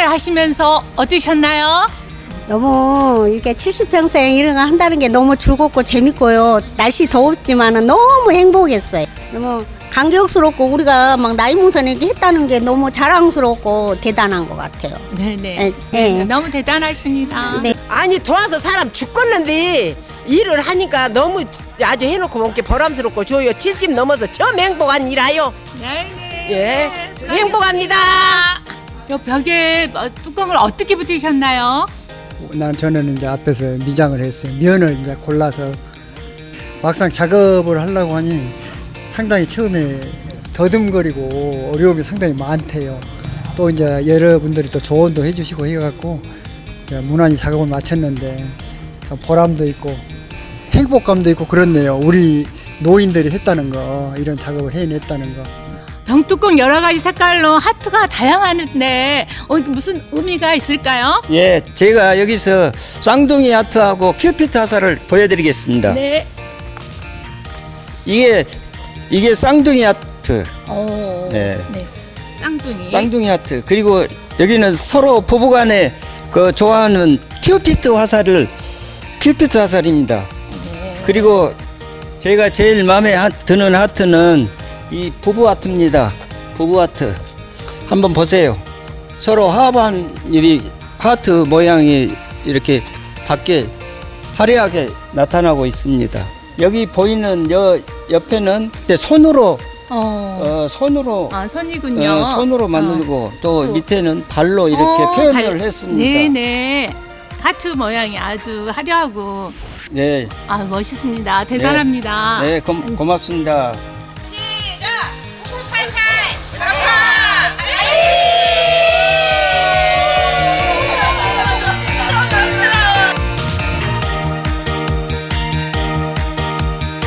하시면서 어떠셨나요? 너무 이렇게 70평생 이런 거 한다는 게 너무 즐겁고 재밌고요. 날씨 더웠지만은 너무 행복했어요. 너무 감격스럽고 우리가 막 나이 문선 이렇게 했다는 게 너무 자랑스럽고 대단한 것 같아요. 네네. 네, 네, 네. 너무 대단하십니다. 네. 아니 도와서 사람 죽겠는데 일을 하니까 너무 아주 해놓고 먹게 보람스럽고 좋아요. 70 넘어서 참 행복한 일하요. 네네. 예, 수고하셨습니다. 행복합니다. 요 벽에 어, 뚜껑을 어떻게 붙이셨나요? 난 저는 이제 앞에서 미장을 했어요. 면을 이제 골라서 막상 작업을 하려고 하니 상당히 처음에 더듬거리고 어려움이 상당히 많대요. 또 이제 여러분들이 또 조언도 해주시고 해갖고 무난히 작업을 마쳤는데 참 보람도 있고 행복감도 있고 그렇네요. 우리 노인들이 했다는 거 이런 작업을 해냈다는 거. 병뚜껑 여러 가지 색깔로 하트가 다양한데 어, 무슨 의미가 있을까요? 예, 제가 여기서 쌍둥이 하트하고 큐피트 화살을 보여드리겠습니다. 네. 이게 이게 쌍둥이 하트, 오. 네. 네. 쌍둥이. 쌍둥이 하트. 그리고 여기는 서로 부부간에 그 좋아하는 큐피트 화살을 큐피트 화살입니다. 그리고 제가 제일 마음에 하- 드는 하트는 이 부부 하트입니다. 부부 하트. 한번 보세요. 서로 하반 이 하트 모양이 이렇게 밖에 화려하게 나타나고 있습니다. 여기 보이는 여 옆에는 손으로 어. 어, 손으로 아, 손이군요. 어, 손으로 만들고 또 또. 밑에는 발로 이렇게 어, 표현을 발- 했습니다. 네네. 하트 모양이 아주 화려하고 네, 아 멋있습니다. 대단합니다. 네, 고, 고맙습니다.